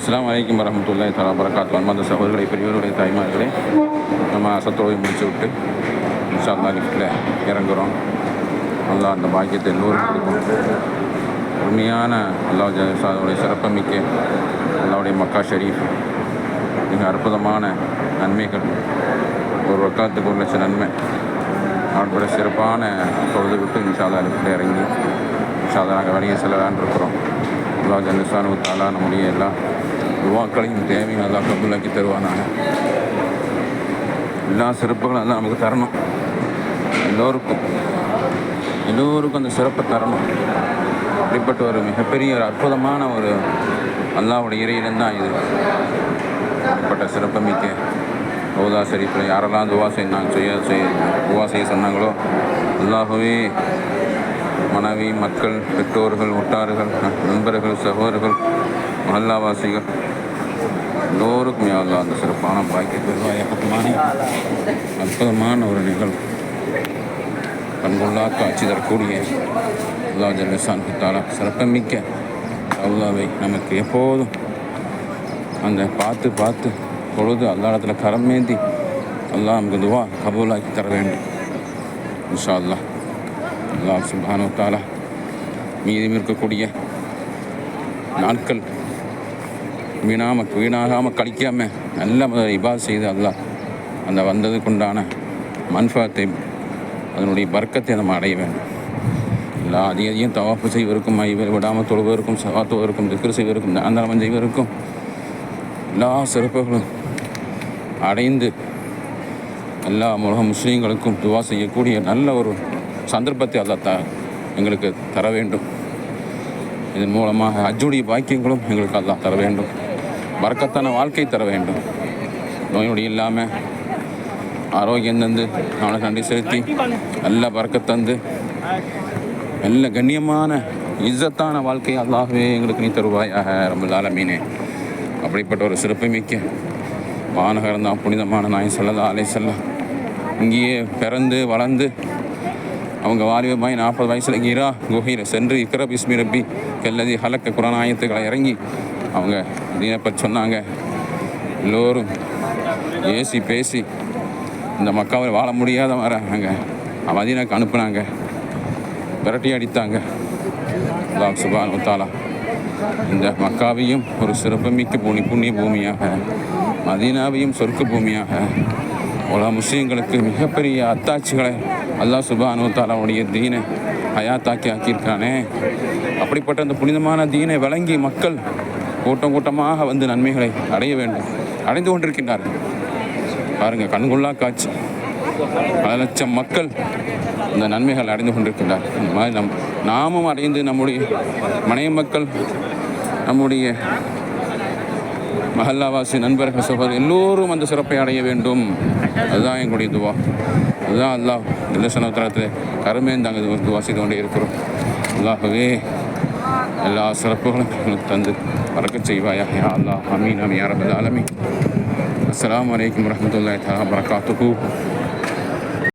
அஸ்லாம் வலைக்கம் வரமத்துல்லாய் தலா வரகாத்து அன்பாந்த சகோதரர்களை பெரியவர்களுடைய தாய்மார்களே நம்ம அசத்தோவை முடிச்சு விட்டு இன்ஷால்லா லிஃப்டில் இறங்குறோம். நல்லா அந்த பாக்கியத்தை எல்லோரும் கொடுக்கும். உண்மையான அல்லா ஜாதோடைய சிறப்புமிக்க அல்லாவுடைய மக்கா ஷரீஃப். மிக அற்புதமான நன்மைகள். ஒரு வக்காத்துக்கு ஒரு லட்சம் நன்மை. அவனோட சிறப்பான பொழுது விட்டு இன்ஷால்லா லிஃப்டில் இறங்கி இன்ஷால்லா நாங்கள் வெளியே செல்லலான் இருக்கிறோம். அல்லா ஜல்லிசானு தாலா நம்முடைய எல்லா துவாக்களையும் தேவையும் அல்லாஹ் கபூலாக்கி தருவானாங்க எல்லா சிறப்புகளும் எல்லாம் நமக்கு தரணும் எல்லோருக்கும் எல்லோருக்கும் அந்த சிறப்பை தரணும் அப்படிப்பட்ட ஒரு மிகப்பெரிய ஒரு அற்புதமான ஒரு அல்லாவுடைய இறையிடம் தான் இது அப்படிப்பட்ட சிறப்பு மிக்க ரோதா ஷரீஃபில் யாரெல்லாம் துவா செய்ய செய்ய செய்ய துவா செய்ய சொன்னாங்களோ அல்லாகவே மனைவி மக்கள் பெற்றோர்கள் ஒட்டார்கள் நண்பர்கள் சகோதரர்கள் மஹல்லாவாசிகள் எல்லோருக்கும் யாரும் அந்த சிறப்பான பாக்கிய பெருவாய் அற்புதமான அற்புதமான ஒரு நிகழ்வு. கண்கொள்ளா காட்சி தரக்கூடிய அல்லா ஜல்லசான் தாலா சிறப்பமிக்க அல்லாவை நமக்கு எப்போதும் அந்த பார்த்து பார்த்து பொழுது அல்லா இடத்துல கரமேந்தி அல்லா நமக்கு துவா கபூலாக்கி தர வேண்டும். இன்ஷா அல்லாஹ் அல்லாஹ் சுபானு தாலா மீதம் இருக்கக்கூடிய நாட்கள் வீணாம வீணாகாமல் கழிக்காமல் நல்ல இபா செய்து அல்ல அந்த வந்ததுக்குண்டான மன்ஃபாத்தை அதனுடைய பர்க்கத்தை நம்ம அடைய வேண்டும். எல்லா அதிக அதிகம் தவாப்பு செய்வதற்கும் ஐவர் விடாமல் தொழுவதற்கும் சவாத்துவதற்கும் திக்ரு செய்வதற்கும் தாந்தாரம் செய்வதற்கும் எல்லா சிறப்புகளும் அடைந்து எல்லா உலக முஸ்லீம்களுக்கும் துவா செய்யக்கூடிய நல்ல ஒரு சந்தர்ப்பத்தை அல்லாஹ் த எங்களுக்கு தர வேண்டும். இதன் மூலமாக அஜுடைய பாக்கியங்களும் எங்களுக்கு அல்லா தர வேண்டும். வறக்கத்தான வாழ்க்கை தர வேண்டும். நோய் இல்லாமல் ஆரோக்கியம் தந்து அவனுக்கு நன்றி செலுத்தி நல்ல பறக்க தந்து நல்ல கண்ணியமான இஜத்தான வாழ்க்கை அல்லாகவே எங்களுக்கு நீ தருவாயாக ரொம்ப ஆலமீனே. அப்படிப்பட்ட ஒரு சிறப்புமிக்க மாநகரம் தான் புனிதமான நாய் சொல்லதா அலை செல்ல இங்கேயே பிறந்து வளர்ந்து அவங்க வாலிபமாய் நாற்பது வயசில் கீரா குகையில் சென்று இக்கரப் இஸ்மி ரப்பி கல்லதி ஹலக்க குரானாயத்துக்களை இறங்கி அவங்க தீனப்ப சொன்னாங்க. எல்லோரும் ஏசி பேசி இந்த மக்காவில் வாழ முடியாத வராங்க மதீனாக்கு அனுப்புனாங்க. விரட்டி அடித்தாங்க. அல்லாஹ் சுபான் உத்தாலா இந்த மக்காவையும் ஒரு சிறப்புமிக்க பூமி புண்ணிய பூமியாக மதீனாவையும் சொர்க்க பூமியாக உலக முஸ்லீம்களுக்கு மிகப்பெரிய அத்தாட்சிகளை அல்லாஹ் சுபான் உத்தாலாவுடைய தீனை ஹயாத்தாக்கி ஆக்கியிருக்கானே அப்படிப்பட்ட அந்த புனிதமான தீனை வழங்கி மக்கள் கூட்டம் கூட்டமாக வந்து நன்மைகளை அடைய வேண்டும். அடைந்து கொண்டிருக்கின்றார்கள். பாருங்கள் கண்கொள்ளா காட்சி. பல லட்சம் மக்கள் இந்த நன்மைகள் அடைந்து கொண்டிருக்கின்றார் இந்த மாதிரி நம் நாமும் அடைந்து நம்முடைய மனைவி மக்கள் நம்முடைய மஹல்லாவாசி நண்பர்கள் சகோதரர் எல்லோரும் அந்த சிறப்பை அடைய வேண்டும். அதுதான் எங்களுடைய துவா. அதுதான் அல்லாஹ் இல்லசனத்தரத்தில் கருமேந்தாங்க துவா செய்து கொண்டே இருக்கிறோம். அல்லாஹவே اللہ عالمین السلام علیکم ورحمۃ اللہ تعالیٰ وبرکاتہ